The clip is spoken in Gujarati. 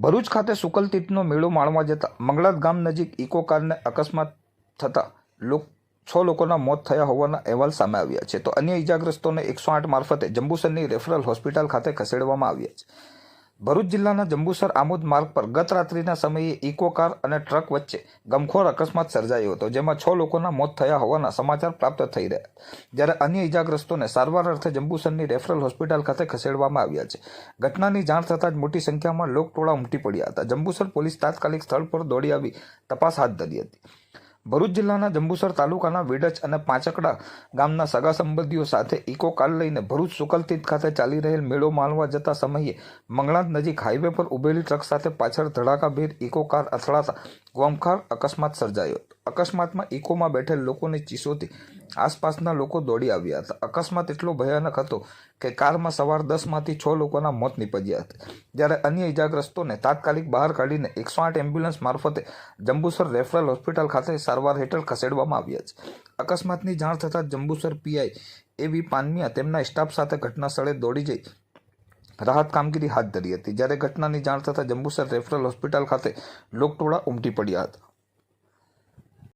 ભરૂચ ખાતે સુકલતીતનો મેળો માણવા જતા મંગળાત ગામ નજીક ઇકો કારને અકસ્માત થતાં લોક છ લોકોના મોત થયા હોવાના અહેવાલ સામે આવ્યા છે. તો અન્ય ઇજાગ્રસ્તોને એકસો આઠ મારફતે જંબુસરની રેફરલ હોસ્પિટલ ખાતે ખસેડવામાં આવ્યા છે. ભરૂચ જિલ્લાના જંબુસર આમોદ માર્ગ પર ગત રાત્રિના સમયે ઇકો કાર અને ટ્રક વચ્ચે ગમખોર અકસ્માત સર્જાયો હતો, જેમાં છ લોકોના મોત થયા હોવાના સમાચાર પ્રાપ્ત થઈ રહ્યા જ્યારે અન્ય ઇજાગ્રસ્તોને સારવાર અર્થે જંબુસરની રેફરલ હોસ્પિટલ ખાતે ખસેડવામાં આવ્યા છે. ઘટનાની જાણ થતાં જ મોટી સંખ્યામાં લોકટોળા ઉમટી પડ્યા હતા. જંબુસર પોલીસ તાત્કાલિક સ્થળ પર દોડી આવી તપાસ હાથ ધરી હતી. ભરૂચ જિલ્લાના જંબુસર તાલુકાના વેડચ અને પાંચકડા ગામના સગા સંબંધીઓ સાથે ઇકો કાર લઈને ભરૂચ સુકલતીત ખાતે ચાલી રહેલ મેળો માણવા જતા સમયે મંગળાત નજીક હાઈવે પર ઉભેલી ટ્રક સાથે પાછળ ધડાકાભેર ઇકો કાર અથડાતા ગોમખાર અકસ્માત સર્જાયો હતો. અકસ્માતમાં ઇકોમાં બેઠેલ લોકોની ચીસોથી આસપાસના લોકો દોડી આવ્યા હતા. અકસ્માત એટલો ભયાનક હતો કે કારમાં સવાર દસમાંથી છ લોકોના મોત નીપજ્યા હતા. જ્યારે અન્ય ઇજાગ્રસ્તોને તાત્કાલિક બહાર કાઢીને એકસો આઠ એમ્બ્યુલન્સ મારફતે જંબુસર રેફરલ હોસ્પિટલ ખાતે સારવાર હેઠળ ખસેડવામાં આવ્યા છે. અકસ્માતની જાણ થતાં જંબુસર પીઆઈ એવી પાનમિયા તેમના સ્ટાફ સાથે ઘટના સ્થળે દોડી જઈ રાહત કામગીરી હાથ ધરી હતી. જ્યારે ઘટનાની જાણ થતાં જંબુસર રેફરલ હોસ્પિટલ ખાતે લોકટોળા ઉમટી પડ્યા હતા.